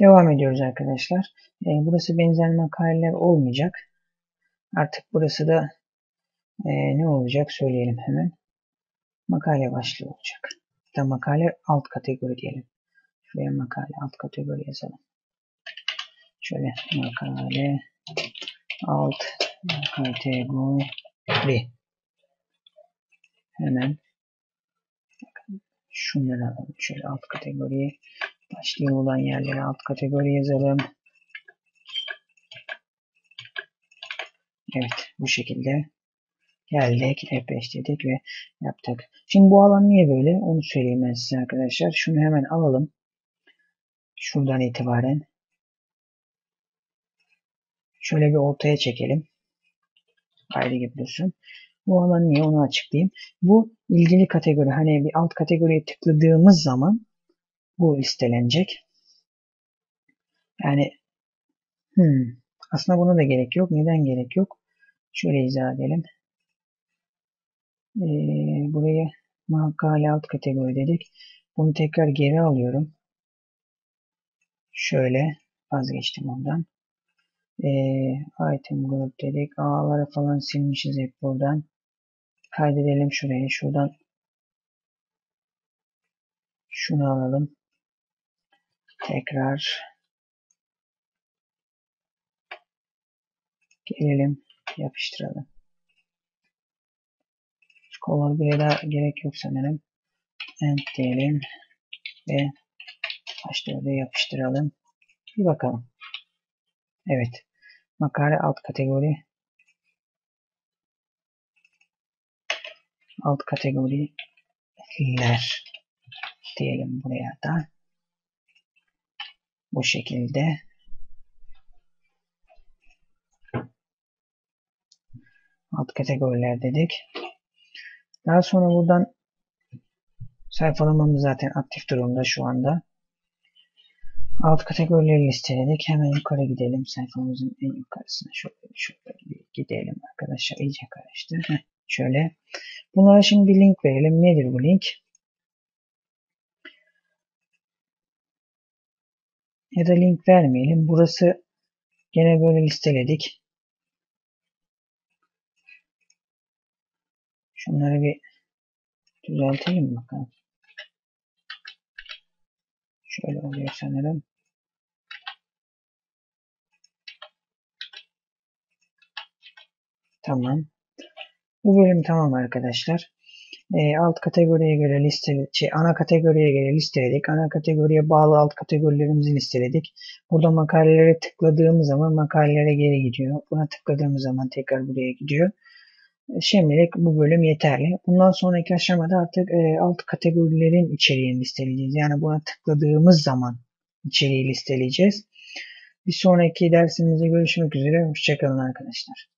Devam ediyoruz arkadaşlar. E, burası benzer makaleler olmayacak. Artık burası da e, ne olacak söyleyelim hemen. Makale başlığı olacak. Da makale alt kategori diyelim. Şuraya makale alt kategori yazalım. Şöyle makale alt kategori. Hemen şunları alalım. Şöyle alt kategoriye başlığı olan yerlere alt kategori yazalım. Evet bu şekilde geldik, F5 ve yaptık. Şimdi bu alan niye böyle? Onu söyleyeyim ben size arkadaşlar. Şunu hemen alalım. Şuradan itibaren. Şöyle bir ortaya çekelim. Ayrı gibi. Bu alan niye onu açıklayayım. Bu ilgili kategori. Hani bir alt kategoriye tıkladığımız zaman bu listelenecek. Yani hmm, aslında buna da gerek yok. Neden gerek yok? Şöyle izah edelim. Ee, buraya makale alt kategori dedik. Bunu tekrar geri alıyorum. Şöyle vazgeçtim ondan. Ee, item group dedik. A'ları falan silmişiz hep buradan. Kaydedelim şuraya. Şuradan şunu alalım. Tekrar gelelim yapıştıralım. Kolları bir daha gerek yok sanırım. End diyelim ve başlığı yapıştıralım. Bir bakalım. Evet. Makale alt kategori. Alt kategoriler diyelim buraya da. Bu şekilde. Alt kategoriler dedik. Daha sonra buradan sayfalamamız zaten aktif durumda şu anda. Alt kategorileri listeledik. Hemen yukarı gidelim. Sayfamızın en yukarısına şöyle, şöyle bir gidelim arkadaşlar. İyice karıştı. Heh, şöyle. Bunlara şimdi bir link verelim. Nedir bu link? Ya da link vermeyelim. Burası gene böyle listeledik. Şunları bir düzeltelim bakalım. Şöyle oluyor sanırım. Tamam. Bu bölüm tamam arkadaşlar. E, alt kategoriye göre liste, şey, ana kategoriye göre listeledik. Ana kategoriye bağlı alt kategorilerimizi listeledik. Burada makalelere tıkladığımız zaman makalelere geri gidiyor. Buna tıkladığımız zaman tekrar buraya gidiyor. Şimdilik bu bölüm yeterli. Bundan sonraki aşamada artık e, alt kategorilerin içeriğini listeleyeceğiz. Yani buna tıkladığımız zaman içeriği listeleyeceğiz. Bir sonraki dersimizde görüşmek üzere. Hoşçakalın arkadaşlar.